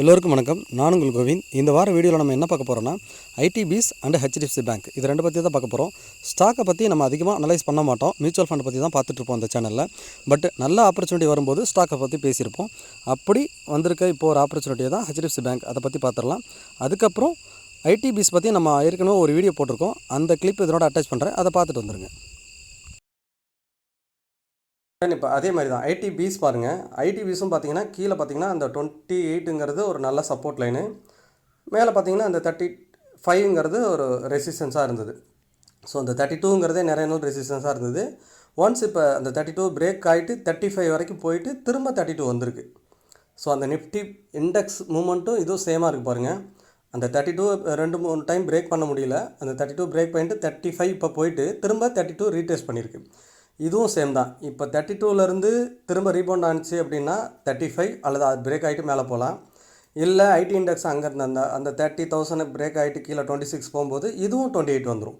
எல்லோருக்கும் வணக்கம். நான் உங்கள் கோவிந்த். இந்த வார வீடியோவில் நம்ம என்ன பார்க்க போகிறோம்னா ஐடிபிஸ் அண்ட் ஹெச்டிஎஃப்சி பேங்க். இது ரெண்டு பற்றி தான் பார்க்க போகிறோம் ஸ்டாக்கை பற்றி நம்ம அதிகமாக அனலைஸ் பண்ண மாட்டோம். மியூச்சுவல் ஃபண்ட் பற்றி தான் பார்த்துட்டு இருப்போம் அந்த சேனலில். பட் நல்ல ஆப்பர்ச்சுனிட்டி வரும்போது ஸ்டாக்கை பற்றி பேசியிருப்போம். அப்படி வந்திருக்க இப்போ ஒரு ஆப்பர்ச்சுனிட்டியை தான் ஹெச்டிஎஃப்சி பேங்க். அதை பற்றி பார்த்துடலாம். அதுக்கப்புறம் ஐடிபிஸ் பற்றி நம்ம ஏற்கனவே ஒரு வீடியோ போட்டிருக்கோம். அந்த கிளிப் இதனோட அட்டாச் பண்ணுறேன் அதை பார்த்துட்டு வந்துருங்க. இப்போ அதே மாதிரி தான் ஐடி பீஸ் பாருங்கள் ஐடி பீஸும் பார்த்தீங்கன்னா கீழே பார்த்தீங்கன்னா அந்த டுவெண்ட்டி எயிட்டுங்கிறது ஒரு நல்ல சப்போர்ட் லைனு மேலே பார்த்தீங்கன்னா அந்த தேர்ட்டி ஃபைவ்ங்கிறது ஒரு ரெசிஸ்டன்ஸாக இருந்தது. ஸோ அந்த தேர்ட்டி டூங்கிறதே நிறைய நாள் ரெசிஸ்டன்ஸாக இருந்தது. ஒன்ஸ் இப்போ அந்த தேர்ட்டி டூ பிரேக் ஆகிட்டு தேர்ட்டி ஃபைவ் வரைக்கும் போயிட்டு திரும்ப தேர்ட்டி டூ வந்திருக்கு. ஸோ அந்த நிஃப்டி இண்டெக்ஸ் மூமெண்ட்டும் இதுவும் சேமாக இருக்குது பாருங்கள் அந்த தேர்ட்டி டூ ரெண்டு மூணு டைம் பிரேக் பண்ண முடியல. அந்த தேர்ட்டி டூ பிரேக் பண்ணிட்டு தேர்ட்டி ஃபைவ் இப்போ போயிட்டு திரும்ப தேர்ட்டி டூ ரீடெஸ்ட் பண்ணியிருக்கு இதுவும் சேம் தான். இப்போ தேர்ட்டி டூலேருந்து திரும்ப ரீபவுண்ட் ஆனிச்சு அப்படின்னா தேர்ட்டி ஃபைவ் அல்லது அது பிரேக் ஆகிட்டு மேலே போகலாம் இல்லை ஐடி இண்டெக்ஸ் அங்கேருந்து அந்த அந்த தேர்ட்டி தௌசண்ட் பிரேக் ஆகிட்டு கீழே டுவெண்ட்டி சிக்ஸ் போகும்போது இதுவும் டுவெண்ட்டி எயிட் வந்துடும்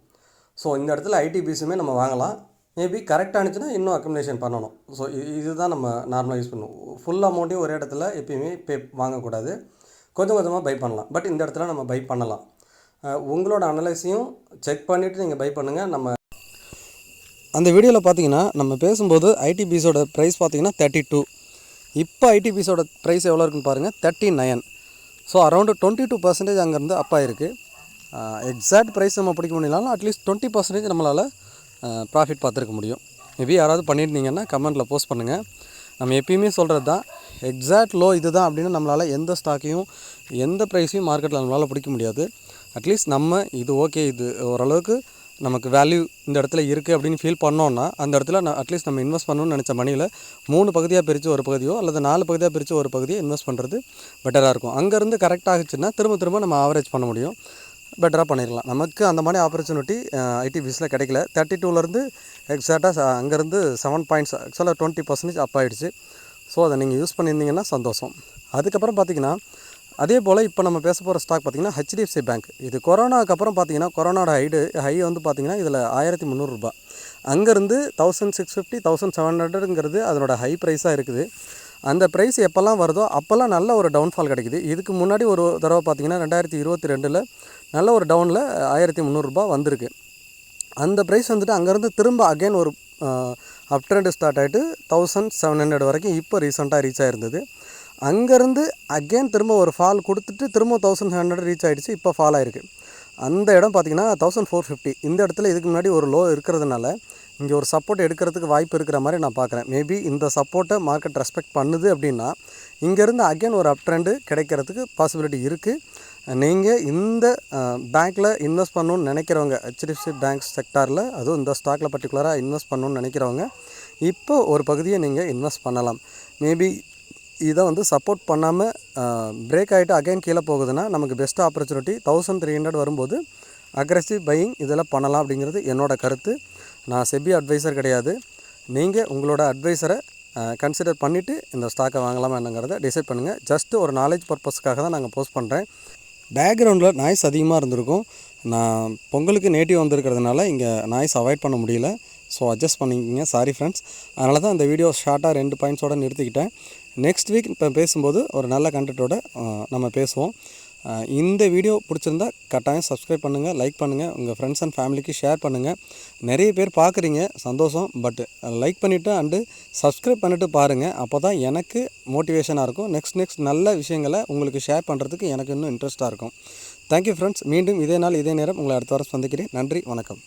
ஸோ இந்த இடத்துல ஐடிபிஸுமே நம்ம வாங்கலாம். மேபி கரெக்டாக இருந்துச்சுன்னா இன்னும் அக்கமடேஷன் பண்ணணும். ஸோ இதுதான் நம்ம நார்மலாக யூஸ் பண்ணுவோம் ஃபுல் அமௌண்ட்டையும் ஒரே இடத்துல எப்பயுமே பே வாங்கக்கூடாது. கொஞ்சம் கொஞ்சமாக பை பண்ணலாம். பட் இந்த இடத்துல நம்ம பை பண்ணலாம். உங்களோட அனலைஸையும் செக் பண்ணிவிட்டு நீங்கள் பை பண்ணுங்கள் நம்ம அந்த வீடியோவில் பார்த்தீங்கன்னா நம்ம பேசும்போது ஐடிபிஸோட ப்ரைஸ் பார்த்தீங்கன்னா தேர்ட்டி டூ இப்போ ஐடிபிஸோட ப்ரைஸ் எவ்வளோ இருக்குன்னு பாருங்கள் thirty nine so around twenty two percentage அங்கேருந்து அப்பா இருக்குது எக்ஸாக்ட் ப்ரைஸ் நம்ம பிடிக்க முடியலனாலும் அட்லீஸ்ட் டுவெண்ட்டி பர்சன்டேஜ் நம்மளால் ப்ராஃபிட் பார்த்துருக்க முடியும். மேபி யாராவது பண்ணியிருந்தீங்கன்னா கமெண்ட்டில் போஸ்ட் பண்ணுங்கள் நம்ம எப்பயுமே சொல்கிறது தான் எக்ஸாக்ட் லோ இது தான் அப்படின்னு நம்மளால் எந்த ஸ்டாக்கையும் எந்த ப்ரைஸையும் மார்க்கெட்டில் நம்மளால் பிடிக்க முடியாது. அட்லீஸ்ட் நம்ம இது ஓகே இது ஓரளவுக்கு நமக்கு வேல்யூ இந்த இடத்துல இருக்குது அப்படின்னு ஃபீல் பண்ணோன்னா அந்த இடத்துல நான் அட்லீஸ்ட் நம்ம இன்வெஸ்ட் பண்ணணும்னு நினச்ச மணியில் மூணு பகுதியாக பிரித்து ஒரு பகுதியோ அல்லது நாலு பகுதியாக பிரித்து ஒரு பகுதியை இன்வெஸ்ட் பண்ணுறது பெட்டராக இருக்கும். அங்கேருந்து கரெக்டாகிச்சுன்னா திரும்ப திரும்ப நம்ம ஆவரேஜ் பண்ண முடியும். பெட்டராக பண்ணிடலாம் நமக்கு அந்த மாதிரி ஆப்பர்ச்சுனிட்டி ஐடி பிஸில் கிடைக்கல. தேர்ட்டி டூலேருந்து எக்ஸாக்டாக அங்கேருந்து செவன் பாயிண்ட்ஸ் ஆக்சுவலாக டுவெண்ட்டி பர்சன்டேஜ் அப் ஆகிடுச்சு ஸோ அதை நீங்கள் யூஸ் பண்ணியிருந்தீங்கன்னா சந்தோஷம். அதுக்கப்புறம் பார்த்தீங்கன்னா அதே போல் இப்போ நம்ம பேச போகிற ஸ்டாக் பார்த்தீங்கன்னா ஹெச்டிஎஃப்சி பேங்க் இது கொரோனாக்கு அப்புறம் பார்த்தீங்கன்னா கொரோனாவோட ஹைடு ஹை வந்து பார்த்திங்கன்னா இதில் ஆயிரத்தி முந்நூறுரூபா அங்கேருந்து thousand six fifty thousand seven ஹண்ட்ரடுங்கிறது அதனோட ஹை ப்ரைஸாக இருக்குது. அந்த ப்ரைஸ் எப்போல்லாம் வருதோ அப்போல்லாம் நல்ல ஒரு டவுன்ஃபால் கிடைக்குது. இதுக்கு முன்னாடி ஒரு தடவை பார்த்தீங்கன்னா ரெண்டாயிரத்தி இருபத்தி ரெண்டில் நல்ல ஒரு டவுனில் ஆயிரத்தி முந்நூறுரூபா வந்திருக்கு. அந்த ப்ரைஸ் வந்துட்டு அங்கேருந்து திரும்ப அகைன் ஒரு அப் ட்ரெண்ட் ஸ்டார்ட் ஆகிட்டு தௌசண்ட் செவன் ஹண்ட்ரட் வரைக்கும் இப்போ ரீசெண்டாக ரீச் ஆயிருந்தது. அங்கேருந்து அகைன் திரும்ப ஒரு ஃபால் கொடுத்துட்டு திரும்ப தௌசண்ட் ஹண்ட்ரட் ரீச் ஆகிடுச்சு இப்போ ஃபால் ஆயிருக்கு. அந்த இடம் பார்த்தீங்கன்னா தௌசண்ட் ஃபோர் ஃபிஃப்டி இந்த இடத்துல இதுக்கு முன்னாடி ஒரு லோ இருக்கிறதுனால இங்கே ஒரு சப்போர்ட் எடுக்கிறதுக்கு வாய்ப்பு இருக்கிற மாதிரி நான் பார்க்குறேன். மேபி இந்த சப்போர்ட்டை மார்க்கெட் ரெஸ்பெக்ட் பண்ணுது அப்படின்னா இங்கேருந்து அகைன் ஒரு அப் ட்ரெண்டு கிடைக்கிறதுக்கு பாசிபிலிட்டி இருக்குது நீங்கள் இந்த பேங்க்கில் இன்வெஸ்ட் பண்ணணுன்னு நினைக்கிறவங்க ஹெச்டிஎஃப்சி பேங்க் செக்டாரில் அதுவும் இந்த ஸ்டாக்கில் பர்டிகுலராக இன்வெஸ்ட் பண்ணணுன்னு நினைக்கிறவங்க இப்போ ஒரு பகுதியை நீங்கள் இன்வெஸ்ட் பண்ணலாம். மேபி இதை வந்து சப்போர்ட் பண்ணாமல் பிரேக் ஆகிட்டு அகைன் கீழே போகுதுன்னா நமக்கு best opportunity thousand three hundred வரும்போது அக்ரெசிவ் பையிங் இதெல்லாம் பண்ணலாம் அப்படிங்கிறது என்னோட கருத்து. நான் செபி அட்வைசர் கிடையாது. நீங்கள் உங்களோட அட்வைஸரை கன்சிடர் பண்ணிவிட்டு இந்த ஸ்டாக்கை வாங்கலாமா என்னங்கிறத டிசைட் பண்ணுங்கள் ஜஸ்ட்டு ஒரு நாலேஜ் பர்பஸ்க்காக தான் நாங்கள் போஸ்ட் பண்ணுறேன் பேக்ரவுண்டில் நாய்ஸ் அதிகமாக இருந்திருக்கும். நான் பொங்கலுக்கு நேட்டிவ் வந்திருக்கிறதுனால இங்கே நாய்ஸ் அவாய்ட் பண்ண முடியல. ஸோ அட்ஜஸ்ட் பண்ணிக்கிங்க. சாரி ஃப்ரெண்ட்ஸ் அதனால தான் இந்த வீடியோ ஷார்ட்டாக ரெண்டு பாயிண்ட்ஸோட நிறுத்திக்கிட்டேன். நெக்ஸ்ட் வீக் இப்போ பேசும்போது ஒரு நல்ல கண்டென்ட்டோட நம்ம பேசுவோம். இந்த வீடியோ பிடிச்சிருந்தா கட்டாயம் சப்ஸ்கிரைப் பண்ணுங்கள் லைக் பண்ணுங்கள் உங்கள் ஃப்ரெண்ட்ஸ் அண்ட் ஃபேமிலிக்கு ஷேர் பண்ணுங்கள் நிறைய பேர் பார்க்குறீங்க சந்தோஷம். பட் லைக் பண்ணிவிட்டு அண்டு சப்ஸ்கிரைப் பண்ணிவிட்டு பாருங்கள் அப்போ தான் எனக்கு மோட்டிவேஷனாக இருக்கும். நெக்ஸ்ட் நெக்ஸ்ட் நல்ல விஷயங்களை உங்களுக்கு ஷேர் பண்ணுறதுக்கு எனக்கு இன்னும் இன்ட்ரெஸ்ட்டாக இருக்கும். தேங்க்யூ ஃப்ரெண்ட்ஸ் மீண்டும் இதே நாள் இதே நேரம் உங்களை அடுத்த வாரம் சந்திக்கிறேன். நன்றி வணக்கம்.